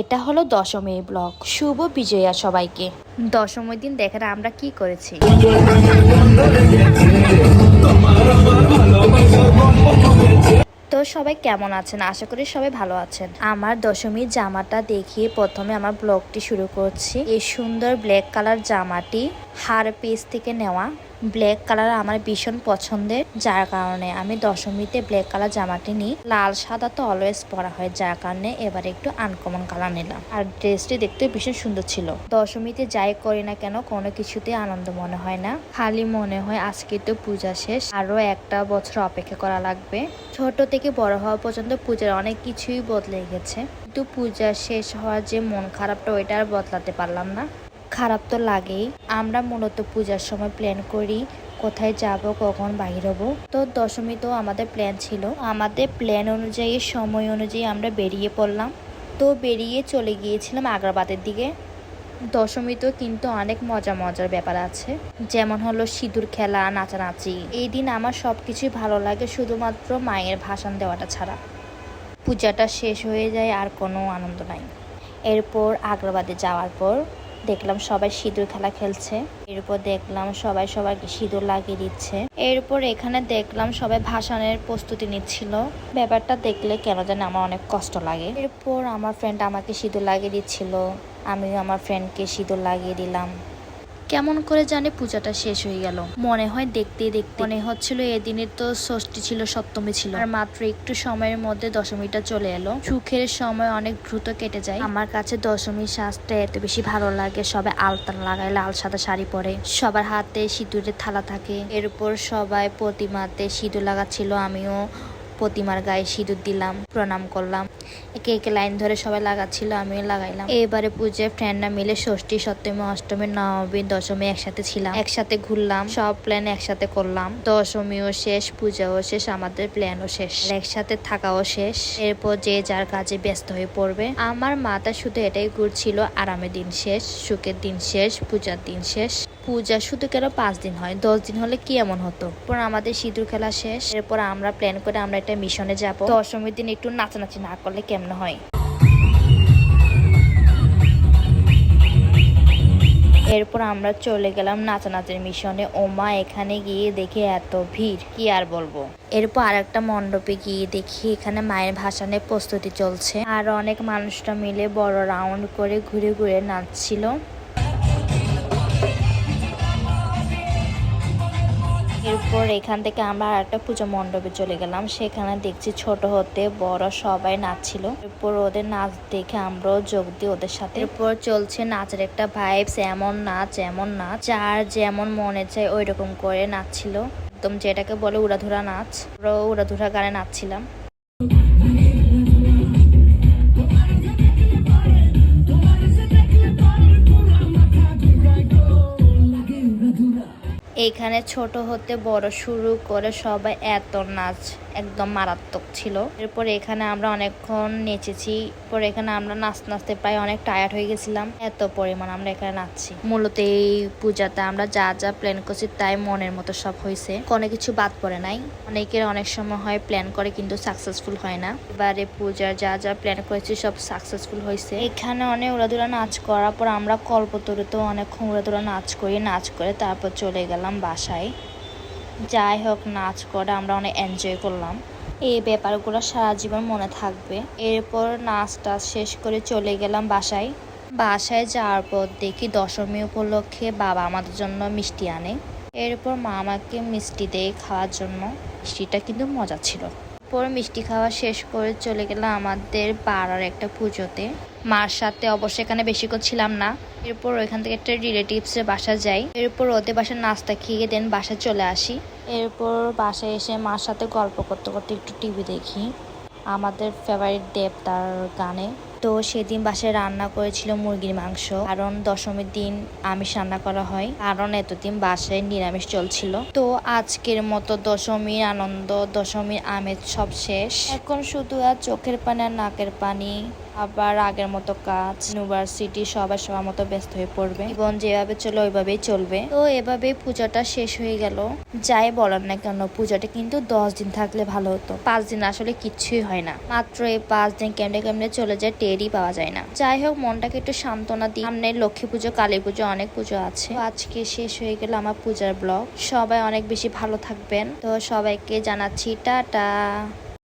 এটা হলো দশমীর ব্লক শুভ বিজয়া সবাইকে। দশমীর দিন দেখেন আমরা কি করেছি। তো সবাই কেমন আছেন? আশা করি সবাই ভালো আছেন। আমার দশমীর জামাটা দেখিয়ে প্রথমে আমার ব্লগটি শুরু করছি। এই সুন্দর ব্ল্যাক কালার জামাটি হার পিস থেকে নেওয়া ব্ল্যাক কালার আমার ভীষণ পছন্দের। যার কারণে আমি দশমীতে ব্ল্যাক কালার জামাটি নিই। লাল, সাদা তো অলওয়েজ পরা হয়, যার কারণে এবারে একটু আনকমন কালার নিলাম। আর ড্রেসটি দেখতে ভীষণ সুন্দর ছিল। দশমীতে যাই করি না কেন, কোনো কিছুতে আনন্দ মনে হয় না। খালি মনে হয় আজকে তো পূজা শেষ। আরও একটা বছর অপেক্ষা করা লাগবে। ছোট থেকে বড় হওয়া পর্যন্ত পূজার অনেক কিছুই বদলে গেছে। কিন্তু পূজা শেষ হওয়ার যে মন খারাপটা, ওইটা আর বদলাতে পারলাম না। খারাপ তো লাগেই। আমরা মূলত পূজার সময় প্ল্যান করি, কোথায় যাব, কখন বাহির হব। তো দশমীতেও আমাদের প্ল্যান ছিল। আমাদের প্ল্যান অনুযায়ী, সময় অনুযায়ী আমরা বেরিয়ে পড়লাম। তো বেরিয়ে চলে গিয়েছিলাম আগ্রাবাদের দিকে। দশমীতেও কিন্তু অনেক মজা মজার ব্যাপার আছে। যেমন হলো সিঁদুর খেলা, নাচানাচি। এই দিন আমার সব কিছুই ভালো লাগে, শুধুমাত্র মায়ের ভাষণ দেওয়াটা ছাড়া। পূজাটা শেষ হয়ে যায়, আর কোনো আনন্দ নাই। এরপর আগ্রাবাদে যাওয়ার পর দেখলাম সবাই সিঁদুর খেলা খেলছে। এরপর দেখলাম সবাই সবাইকে সিঁদুর লাগিয়ে দিচ্ছে। এরপর এখানে দেখলাম সবাই ভাসানের প্রস্তুতি নিচ্ছিল। ব্যাপারটা দেখলে কেন যেন আমার অনেক কষ্ট লাগে। এরপর আমার ফ্রেন্ড আমাকে সিঁদুর লাগিয়ে দিচ্ছিল। আমিও আমার ফ্রেন্ডকে সিঁদুর লাগিয়ে দিলাম। কেমন করে জানে পূজাটা শেষ হয়ে গেল? মনে হয় দেখতে দেখতে। মনে হচ্ছিল এদিনের তো ষষ্ঠী ছিল, সপ্তমী ছিল। আর মাত্র একটু সময়ের মধ্যে দশমীটা চলে এলো। সুখের সময় অনেক দ্রুত কেটে যায়। আমার কাছে দশমীর সাজটা এত বেশি ভালো লাগে সবাই আলতা লাগায় লাল সাদা শাড়ি পরে। সবার হাতে সিঁদুরের থালা থাকে। এরপর সবাই প্রতিমাতে সিঁদুর লাগাচ্ছিল, আমিও প্রতিমার গায়ে সিঁদুর দিলাম, প্রণাম করলাম। একে একে লাইন ধরে সবাই লাগাচ্ছিল, আমিও লাগাইলাম। এবারে পুজোয় ফ্রেন্ডরা মিলে ষষ্ঠী, সপ্তমী, অষ্টমী, নবমী, দশমী একসাথে ছিলাম। একসাথে ঘুরলাম, সব প্ল্যান একসাথে করলাম। দশমীও শেষ, পূজাও শেষ, আমাদের প্ল্যানও শেষ। একসাথে থাকাও শেষ। এরপর যে যার কাজে ব্যস্ত হয়ে পড়বে। আমার মাথা শুধু এটাই ঘুরছিল, আরামের দিন শেষ, সুখের দিন শেষ, পূজার দিন শেষ। পূজা শুধু কেন পাঁচ দিন হয়? দশ দিন হলে কি এমন হতো? পর আমাদের সিঁদুর খেলা শেষ। এরপর আমরা প্ল্যান করে আমরা একটা মিশনে যাব। দশমীর দিন একটু নাচানাচি না করলে কেমন হয়? এরপর আমরা চলে গেলাম নাচানাচের মিশনে। ওমা এখানে গিয়ে দেখে এত ভিড়, কি আর বলব? এরপর আর একটা মণ্ডপে গিয়ে দেখি এখানে মায়ের ভাসানের প্রস্তুতি চলছে। আর অনেক মানুষটা মিলে বড় রাউন্ড করে ঘুরে ঘুরে নাচছিল। এরপর এখান থেকে আমরা একটা পুজো মণ্ডপে চলে গেলাম। সেখানে দেখছি ছোট হতে বড় সবাই নাচছিল। এরপর ওদের নাচ দেখে আমরাও যোগ দিই ওদের সাথে। এরপর চলছে নাচের একটা ভাইবস এমন নাচ এমন নাচ। যার যেমন মনে চায় ওই রকম করে নাচছিল। একদম যেটাকে বলে উড়াধুরা নাচ। ওরাও উড়াধুরা গানে নাচছিলাম। এইখানে ছোট হতে বড় শুরু করে সবাই এত নাচ একদম মারাত্মক ছিল। এরপর এখানে আমরা অনেকক্ষণ নেচেছি। পর এখানে আমরা নাচতে নাচতে প্রায় অনেক টায়ার্ড হয়ে গেছিলাম। এত পরিমাণ আমরা এখানে নাচছি। মূলত এই পূজাতে আমরা যা যা প্ল্যান করছি তাই মনের মতো সব হয়েছে। কোনো কিছু বাদ পড়ে নাই। অনেকের অনেক সময় হয় প্ল্যান করে কিন্তু সাকসেসফুল হয় না। এবারে পূজার যা যা প্ল্যান করেছি সব সাকসেসফুল হয়েছে। এখানে অনেক উড়াদুরা নাচ করার পর আমরা কল্পতরুতেও অনেকক্ষণ উড়াদুরা নাচ করি, নাচ করে তারপর চলে গেলাম বাসায়। যাই হোক, নাচ করে আমরা অনেক এনজয় করলাম। এই ব্যাপারগুলো সারা জীবন মনে থাকবে। এরপর নাচ টাচ শেষ করে চলে গেলাম বাসায়। বাসায় যাওয়ার পর দেখি দশমী উপলক্ষে বাবা আমাদের জন্য মিষ্টি আনে। এরপর মা আমাকে মিষ্টি দেয় খাওয়ার জন্য। মিষ্টিটা কিন্তু মজা ছিল। পর মিষ্টি খাওয়া শেষ করে চলে গেলাম আমাদের পাড়ার একটা পুজোতে। মার সাথে অবশ্যই এখানে বেশিক্ষণ ছিলাম না। এরপর ওইখান থেকে একটা রিলেটিভসের বাসা যাই। এরপর ওদের বাসার নাস্তা খেয়ে দেন বাসায় চলে আসি। এরপর বাসায় এসে মার সাথে গল্প করতে করতে একটু টিভি দেখি। আমাদের ফেভারিট দেব তার গানে। তো সেদিন বাসায় রান্না করেছিল মুরগির মাংস। কারণ দশমীর দিন আমিষ রান্না করা হয়। কারণ এতদিন বাসায় নিরামিষ চলছিল। তো আজকের মতো দশমীর আনন্দ, দশমীর আমেজ সব শেষ। এখন শুধু আর চোখের পানি আর নাকের পানি। আবার আগের মতো কাজ। ইউনিভার্সিটি সবার সবার মতো ব্যস্ত হয়ে পড়বে। এবং যেভাবে চলে, ওইভাবেই চলবে। তো এভাবে পূজাটা শেষ হয়ে গেল। যাই বলার না কেন, পূজাটা কিন্তু দশ দিন থাকলে ভালো হতো। পাঁচ দিন আসলে কিচ্ছুই হয় না। মাত্র এই পাঁচ দিন কেমনে কেমনে চলে যায় টেরই পাওয়া যায় না। যাই হোক মনটাকে একটু সান্ত্বনা দিই। সামনে লক্ষ্মী পুজো, কালী পুজো অনেক পুজো আছে। আজকে শেষ হয়ে গেল আমার পূজার ব্লগ। সবাই অনেক বেশি ভালো থাকবেন। তো সবাইকে জানাচ্ছি টাটা।